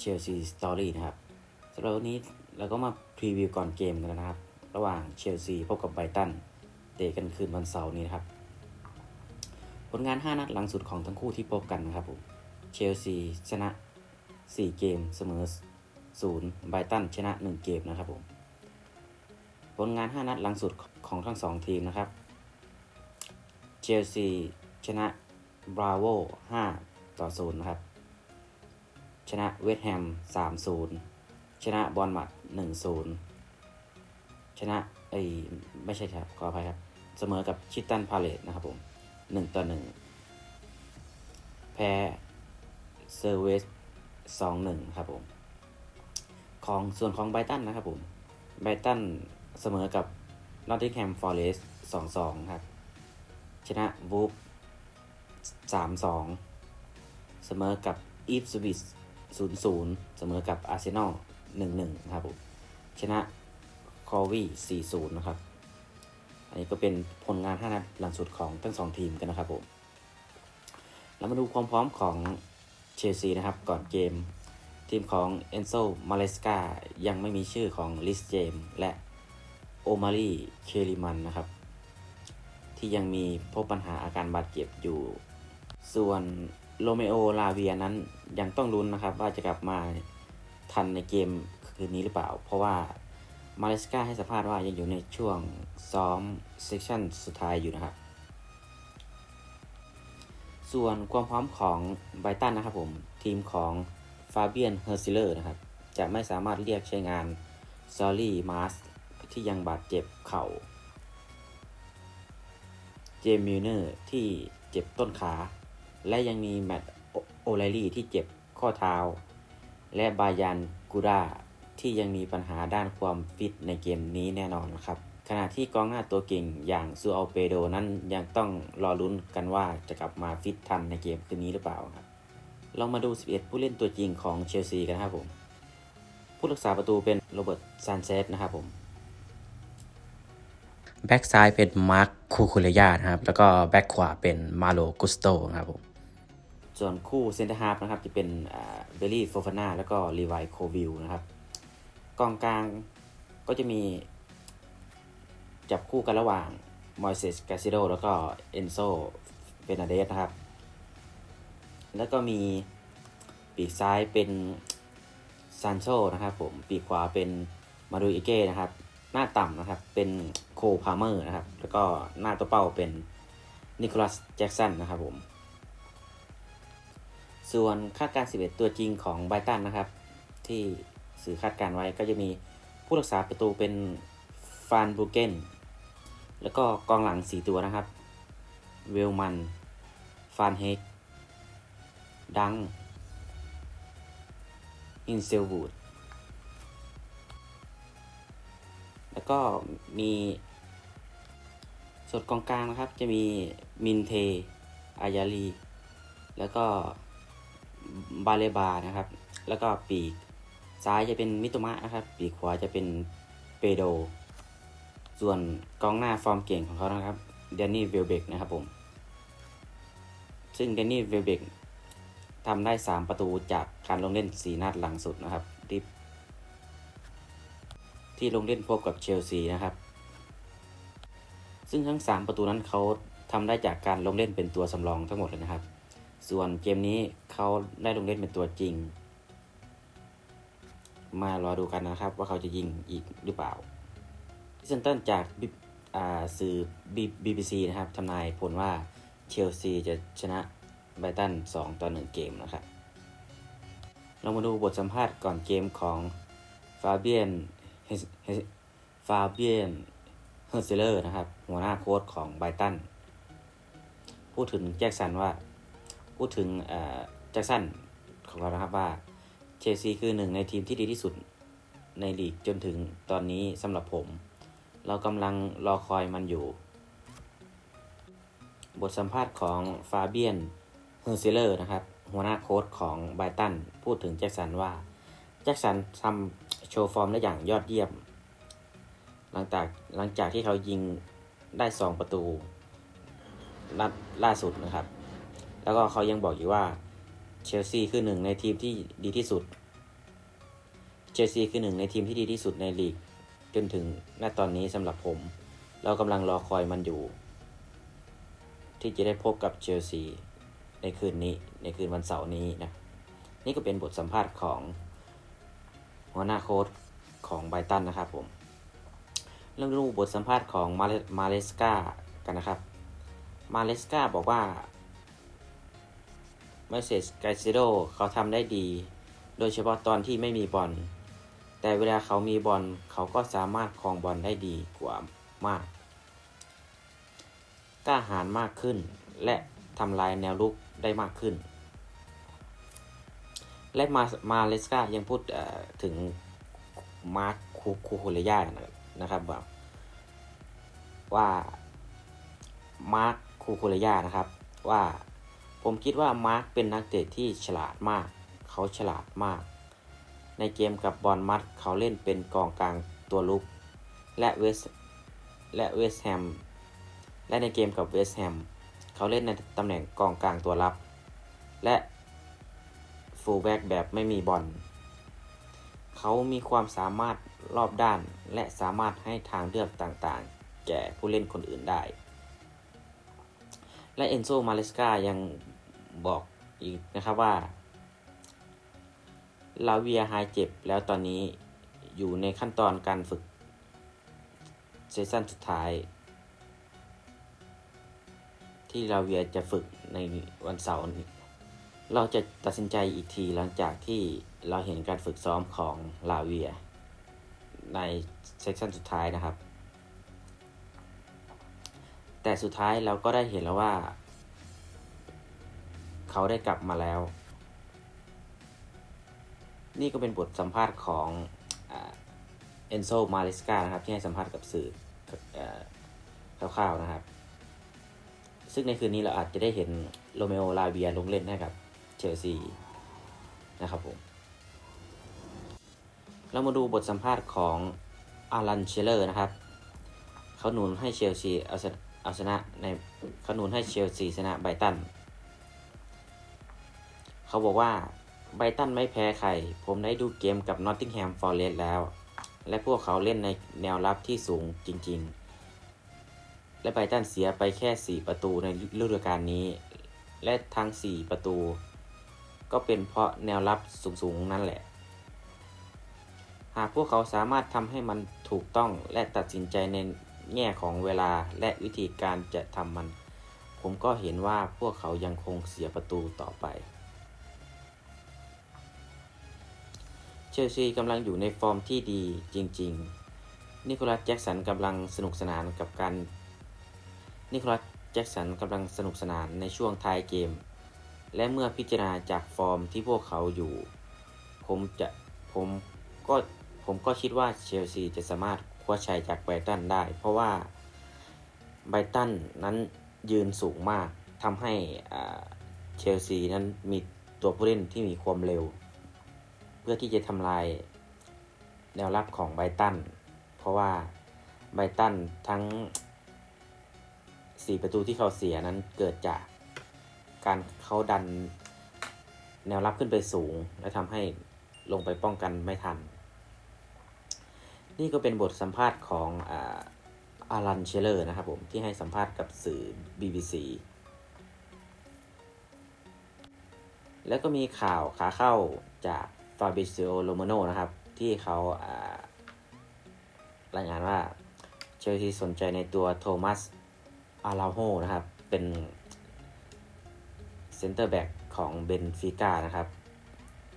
เชลซีสตอรี่นะครับสำหรับวันนี้เราก็มาพรีวิวก่อนเกมกันนะครับ ระหว่างเชลซีพบกับไบตันเตะกันคืนวันเสาร์นี้นะครับ ผลงาน 5 นัดหลังสุดของทั้งคู่ที่พบกันนะครับผมเชลซีชนะ 4 เกมเสมอ0ไบตันชนะ 1 เกมนะครับผมผลงาน 5 นัดหลังสุดของทั้ง 2 ทีมนะครับเชลซีชนะบราโว5ต่อ0นะครับ ชนะเวสต์แฮม 3-0 ชนะบอลมัด 1-0 ชนะไอ้ไม่ใช่ครับ ขออภัยครับ เสมอกับชิตตันพาเลตนะครับผม 1 ต่อ 1 แพ้เซอร์เวส2-1 ครับผม ของส่วนของไบตันนะครับผม ไบตันเสมอกับนอตติงแฮมฟอร์เรส2-2 ครับ ชนะวูฟ3-2 เสมอกับอีฟสวิส 0-0 เสมอกับอาร์เซนอล 1-1 ครับผมชนะคอวี4-0 นะครับ อันนี้ก็เป็นผลงาน5นัดหลังสุดของทั้ง 2 ทีมกันนะครับผมเรามาดูความพร้อมของเชลซีนะครับ ก่อนเกม ทีมของเอนโซมาเลสกายังไม่มีชื่อของลิสเจมและโอมารีเคลิมันนะครับ ที่ยังมีพบปัญหาอาการบาดเจ็บอยู่ ส่วน โรเมโอลาเวียนั้นยังต้องลุ้นนะครับ ว่าจะกลับมาทันในเกมคืนนี้หรือเปล่า เพราะว่ามาเลสกาให้สัมภาษณ์ว่ายังอยู่ในช่วงซ้อมเซสชั่นสุดท้ายอยู่นะครับ ส่วนความพร้อมของไบตันนะครับผมทีมของฟาเบียนเฮอร์ซิเลอร์นะครับจะไม่สามารถเรียกใช้งานซอรี่มาสที่ยังบาดเจ็บเข่าเจมมิลเนอร์ที่เจ็บต้นขา และยังมีแมตต์โอไลลี่ที่เจ็บข้อเท้า และบายันกูราที่ยังมีปัญหาด้านความฟิตในเกมนี้แน่นอนครับขณะที่กองหน้าตัวเก่งอย่างซูอัลเปโดนั้นยังต้องรอลุ้นกันว่าจะกลับมาฟิตทันในเกมคืนนี้หรือเปล่าครับ เรามาดู 11 ผู้เล่นตัวจริงของเชลซีกันนะครับผม ผู้รักษาประตูเป็นโรเบิร์ตซานเชสนะครับผม แบ็กซ้ายเป็นมาร์คคูคูเลยานะครับ แล้วก็แบ็กขวาเป็นมาโลกุสโตนะครับผม ส่วนคู่เซนเตอร์ฮาร์ฟนะครับจะเป็นเบลลี่โฟฟาน่าแล้วก็ลีไวโควิลนะครับกองกลางก็จะมีจับคู่กันระหว่างมอยเซสกาซิโดแล้วก็เอนโซเบนาเดสนะครับ แล้วก็มีปีกซ้ายเป็นซานโชนะครับผมปีกขวาเป็นมาดูอิเก้นะครับ หน้าต่ำนะครับเป็นโคพาเมอร์นะครับ แล้วก็หน้าตัวเป้าเป็นนิโคลัสแจ็กสันนะครับผม ส่วนคาดการ 11 ตัวจริงของไบตันนะครับ ที่สื่อคาดการไว้ก็จะมีผู้รักษาประตูเป็นฟานบูเกนแล้วก็กองหลัง 4 ตัวนะครับ เวลมัน ฟานเฮกดัง อินเซลวูด แล้วก็มีส่วนกองกลางนะครับจะมีมินเท อายาลี แล้วก็ บาเลบานะครับ แล้วก็ปีกซ้ายจะเป็นมิโตมะนะครับ ปีกขวาจะเป็นเปโด ส่วนกองหน้าฟอร์มเก่งของเขานะครับเดนนี่เวลเบกนะครับผม ซึ่งเดนนี่เวลเบกทำได้ 3 ประตูจากการลงเล่น 4 นัดหลังสุดนะครับ ที่ที่ลงเล่นพบกับเชลซีนะครับ ซึ่งทั้ง 3 ประตูนั้นเขาทำได้จากการลงเล่นเป็นตัวสำรองทั้งหมดเลยนะครับ ส่วนเกมนี้เขาได้ลงเล่นเป็นตัวจริง มารอดูกันนะครับว่าเขาจะยิงอีกหรือเปล่าพิเซนตันจากบิอ่าสื่อ BBC นะครับทำนายผลว่าเชลซีจะชนะไบรตัน 2 ต่อ 1 เกมนะครับ เรามาดูบทสัมภาษณ์ก่อนเกมของฟาเบียนฟาเบียนเฮอร์เซเลอร์นะครับ หัวหน้าโค้ชของไบรตัน พูดถึงแจ็คสันว่า พูดถึงแจ็คสันของเรานะครับว่าเชลซีคือหนึ่งในทีมที่ดีที่สุดในลีกจนถึงตอนนี้สำหรับผม เรากำลังรอคอยมันอยู่ บทสัมภาษณ์ของฟาเบียนเฮอร์เซเลอร์นะครับ หัวหน้าโค้ชของไบรตัน พูดถึงแจ็คสันว่า แจ็คสันทำโชว์ฟอร์มได้อย่างยอดเยี่ยม หลังจากหลังจากที่เขายิงได้ 2 ประตู ล่าสุดนะครับ แล้วก็เขายังบอกอยู่ว่าเชลซีคือหนึ่งในทีมที่ดีที่สุด เชลซีคือหนึ่งในทีมที่ดีที่สุดในลีก จนถึงณตอนนี้สำหรับผม เรากำลังรอคอยมันอยู่ ที่จะได้พบกับเชลซีในคืนนี้ในคืนวันเสาร์นี้นะ นี่ก็เป็นบทสัมภาษณ์ของหัวหน้าโค้ชของไบรตันนะครับผมเรื่องดูปบทสัมภาษณ์ของมาเลสกากันนะครับ มาเลสกาบอกว่า เมเซสไกซิโดเขาทำได้ดี โดยเฉพาะตอนที่ไม่มีบอล แต่เวลาเขามีบอลเขาก็สามารถครองบอลได้ดีกว่ามาก กล้าหาญมากขึ้น และทำลายแนวลุกได้มากขึ้น และมามาเลสกายังพูดถึงมาร์คคูคูโฮเลย่านะครับแบบว่ามาร์คคูโฮเลย่านะครับว่า ผมคิดว่ามาร์คเป็นนักเตะที่ฉลาดมาก เขาฉลาดมาก ในเกมกับบอลมัดเขาเล่นเป็นกองกลางตัวลุก และเวสและเวสแฮม และในเกมกับเวสแฮม เขาเล่นในตำแหน่งกองกลางตัวรับ และฟูลแบ็กแบบไม่มีบอล เขามีความสามารถรอบด้านและสามารถให้ทางเลือกต่างๆ แก่ผู้เล่นคนอื่นได้ และเอนโซ มาเลสกายัง บอกอีกนะครับว่าลาเวียหายเจ็บแล้วตอนนี้อยู่ในขั้นตอนการฝึกเซสชั่นสุดท้าย ที่ลาเวียจะฝึกในวันเสาร์นี้เราจะตัดสินใจอีกทีหลังจากที่เราเห็นการฝึกซ้อมของลาเวีย ในเซสชั่นสุดท้ายนะครับ แต่สุดท้ายเราก็ได้เห็นแล้วว่า เขาได้กลับมาแล้ว นี่ก็เป็นบทสัมภาษณ์ของเอนโซมาเลสกานะครับ ที่ให้สัมภาษณ์กับสื่อคร่าวๆนะครับ ซึ่งในคืนนี้เราอาจจะได้เห็นโรเมโอลาเวียลงเล่นให้กับเชลซีนะครับผม เรามาดูบทสัมภาษณ์ของอารันเชลเลอร์นะครับ เขาหนุนให้เชลซีเอาชนะในเขาหนุนให้เชลซีชนะไบตัน เขาบอกว่าไบตันไม่แพ้ใคร ผมได้ดูเกมกับนอตติงแฮมฟอร์เรสต์แล้ว และพวกเขาเล่นในแนวรับที่สูงจริงๆ และไบตันเสียไปแค่ 4 ประตูในฤดูกาลนี้ และทั้ง 4 ประตู ก็เป็นเพราะแนวรับสูงๆ นั่นแหละ หากพวกเขาสามารถทำให้มันถูกต้องและตัดสินใจในแง่ของเวลาและวิธีการจะทำมัน ผมก็เห็นว่าพวกเขายังคงเสียประตูต่อไป เชลซีกำลังอยู่ในฟอร์มที่ดีจริง ๆ นิโคลัสแจ็กสันกำลังสนุกสนานกับการ นิโคลัสแจ็กสันกำลังสนุกสนานในช่วงท้ายเกม และเมื่อพิจารณาจากฟอร์มที่พวกเขาอยู่ ผมจะผมก็ผมก็คิดว่าเชลซีจะสามารถคว้าชัยจากไบรตันได้ เพราะว่าไบรตันนั้นยืนสูงมากทำให้เชลซีนั้นมีตัวผู้เล่นที่มีความเร็ว พื่อที่จะทำลายแนวรับของไบตัน เพราะว่าไบตันทั้ง 4 ประตูที่เขาเสียนั้นเกิดจากการเขาดันแนวรับขึ้นไปสูง และทำให้ลงไปป้องกันไม่ทัน นี่ก็เป็นบทสัมภาษณ์ของอาอารันเชลเลอร์นะครับผมที่ให้สัมภาษณ์กับสื่อ BBC แล้วก็มีข่าวขาเข้าจาก ฟาบิซิโอโรมาโนนะครับ ที่เขาอ่ารายงานว่าเชลซีสนใจในตัวโทมัสอาราโฮนะครับ เป็นเซนเตอร์แบ็กของเบนฟิก้านะครับ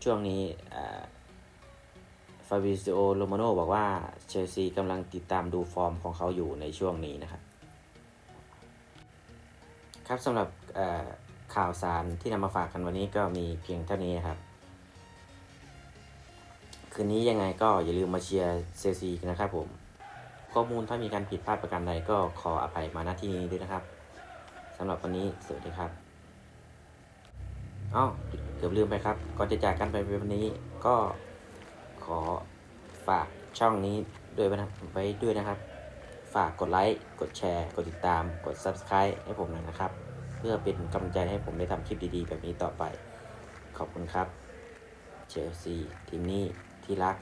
ช่วงนี้ฟาบิซิโอโรมาโนบอกว่าเชลซีกำลังติดตามดูฟอร์มของเขาอยู่ในช่วงนี้นะครับ ครับสำหรับข่าวสารที่นำมาฝากกันวันนี้ก็มีเพียงเท่านี้ครับ คืนนี้ยังไงก็อย่าลืมมาเชียร์เชลซีนะครับผมข้อมูลถ้ามีการผิดพลาดประการใดก็ขออภัยมาณที่นี้ด้วยนะครับสำหรับวันนี้สวัสดีครับอ้าวเกือบลืมไปครับ ก่อนจะจากกันไปวันนี้ก็ขอฝากช่องนี้ด้วยนะไว้ด้วยนะครับ ฝากกดไลค์กดแชร์ กดติดตาม กด Subscribe ให้ผมหน่อยนะครับ เพื่อเป็นกำลังใจให้ผมได้ทำคลิปดีๆ แบบนี้ต่อไป ขอบคุณครับเชลซีทีมนี้ ที่รัก